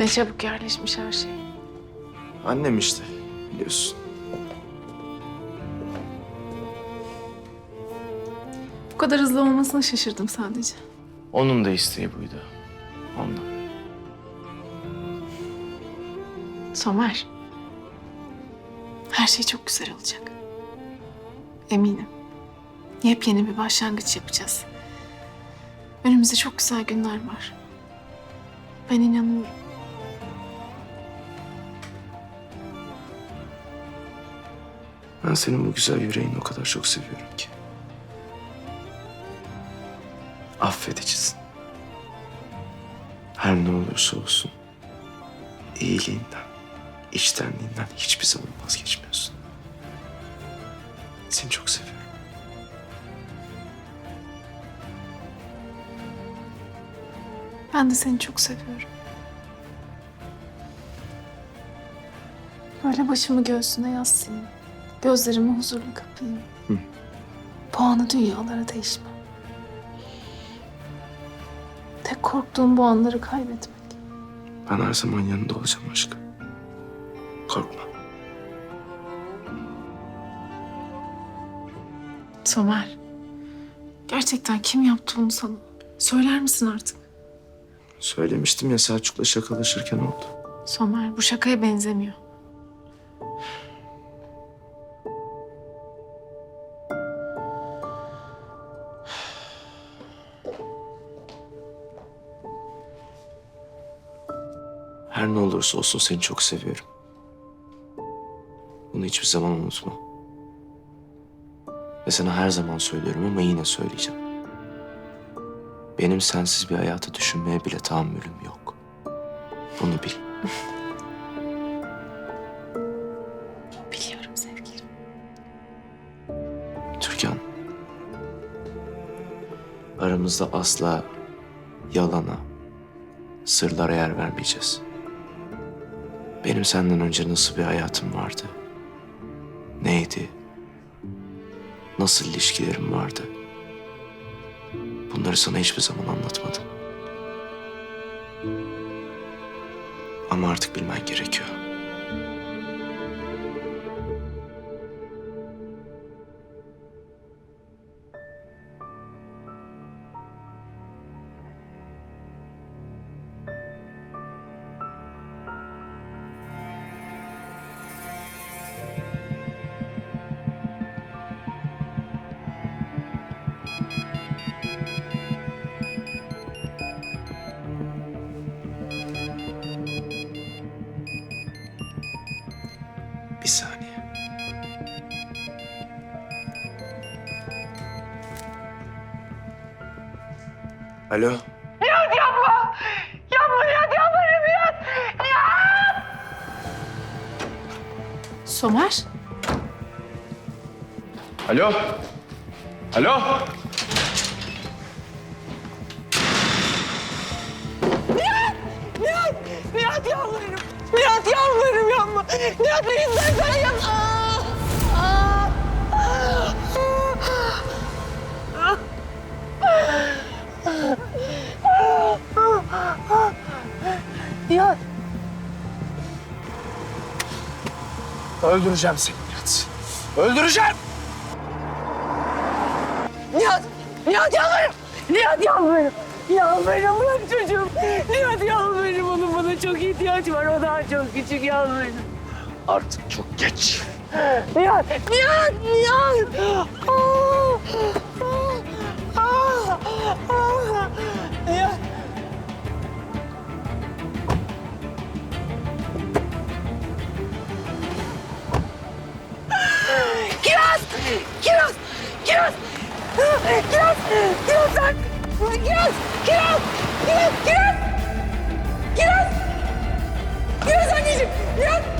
Ne çabuk yerleşmiş her şey. Annem işte biliyorsun. Bu kadar hızlı olmasına şaşırdım sadece. Onun da isteği buydu. Ondan. Somer. Her şey çok güzel olacak. Eminim. Yepyeni bir başlangıç yapacağız. Önümüzde çok güzel günler var. Ben inanıyorum. Ben senin bu güzel yüreğini o kadar çok seviyorum ki. Affedicisin. Her ne olursa olsun iyiliğinden, içtenliğinden hiçbir zaman vazgeçmiyorsun. Seni çok seviyorum. Ben de seni çok seviyorum. Böyle başımı göğsüne yaslayayım. Gözlerimi huzurlu kapayım. Hı. Puanı dünyalara değişmem. Tek korktuğum bu anları kaybetmek. Ben her zaman yanında olacağım aşkım. Korkma. Somer. Gerçekten kim yaptı bunu sana? Söyler misin artık? Söylemiştim ya Selçuk'la şakalaşırken oldu. Somer bu şakaya benzemiyor. Her ne olursa olsun seni çok seviyorum. Bunu hiçbir zaman unutma. Ve sana her zaman söylüyorum ama yine söyleyeceğim. Benim sensiz bir hayatı düşünmeye bile tahammülüm yok. Bunu bil. Biliyorum sevgilim. Türkan. Aramızda asla yalana, sırlara yer vermeyeceğiz. Benim senden önce nasıl bir hayatım vardı? Neydi? Nasıl ilişkilerim vardı? Bunları sana hiçbir zaman anlatmadım. Ama artık bilmen gerekiyor. Alo. Nihat yapma! Yapma Nihat yapma Nihat! Nihat! Somer. Alo. Alo. Nihat! Nihat yalvarırım! Nihat yalvarırım yapma! Nihat beni istersen yapma! Öldüreceğim seni Nihat. Öldüreceğim. Nihat! Nihat yalvarırım! Nihat yalvarırım! Yalvarırım bırak çocuğum! Nihat yalvarırım onun bana çok ihtiyacı var. O daha çok küçük yalvarırım. Artık çok geç. Nihat! Nihat! Nihat! Aa! Aa! Aa! Aa! Kiraz! Kiraz! Kiraz! Kiraz! Sen! Kiraz! Kiraz! Kiraz! Kiraz! Kiraz! Kiraz anneciğim! Kiraz!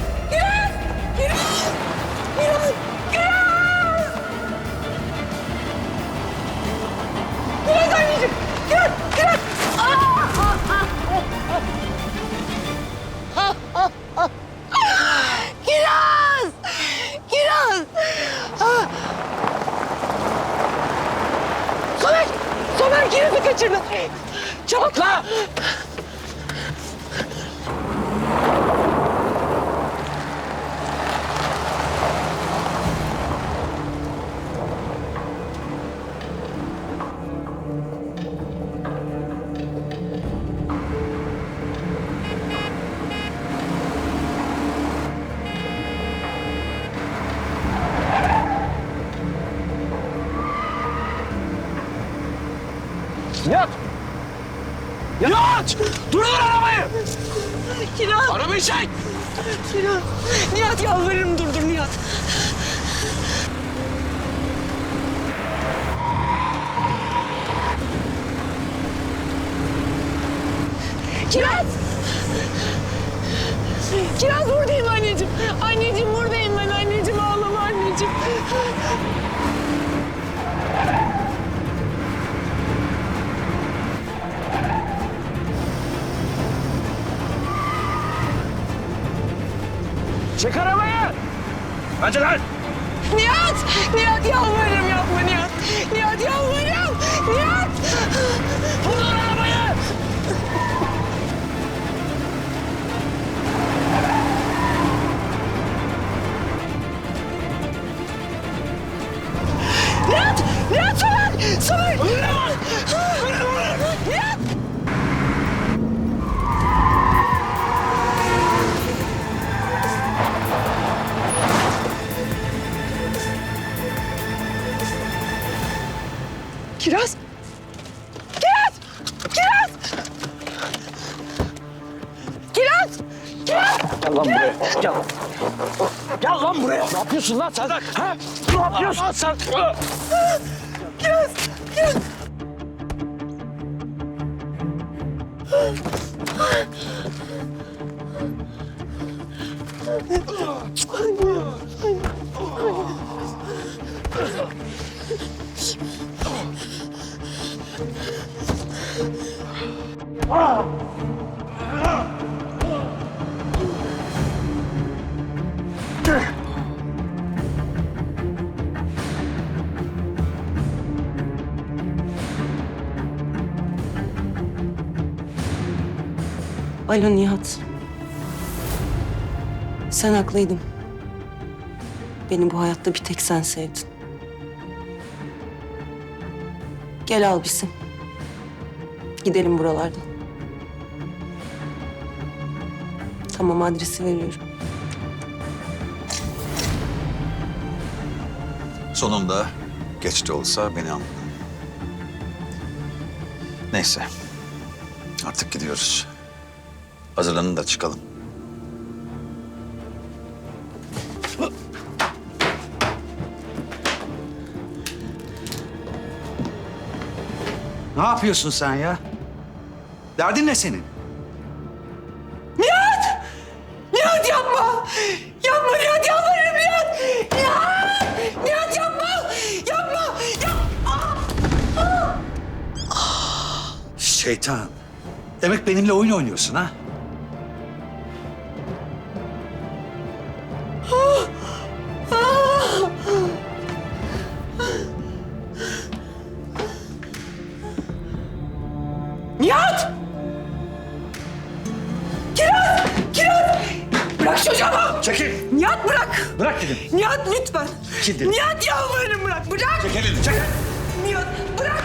Somer Kiraz'ı kaçırdı. Çabuk! La! Çek! Kiraz. Nihat yalvarırım durdur Nihat. Kiraz! Kiraz Hadi lan! Nihat! Nihat yalvarırım yapma Nihat. Nihat yalvarırım. Nihat! Durdur arabayı! Nihat! Nihat Somer! Somer! Nihat! Kiraz! Kiraz! Kiraz! Kiraz! Kiraz! Gel lan buraya. Gel. Gel lan buraya. Ne yapıyorsun lan sen? Ha? Ne yapıyorsun sen? Kiraz! Kiraz! Alo Nihat. Sen haklıydın. Beni bu hayatta bir tek sen sevdin. Gel al bizi. Gidelim buralardan. Tamam adresi veriyorum. Sonunda geç de olsa beni anladın. Neyse. Artık gidiyoruz. Hazırlanın da çıkalım. Ne yapıyorsun sen ya? Derdin ne senin? Şeytan. Demek benimle oyun oynuyorsun ha? Nihat! Kiraz! Kiraz! Bırak çocuğumu! Çekil. Nihat bırak! Bırak dedim. Nihat lütfen! Çekil dedim. Nihat yalvarırım bırak! Bırak! Çek elini çek. Nihat bırak!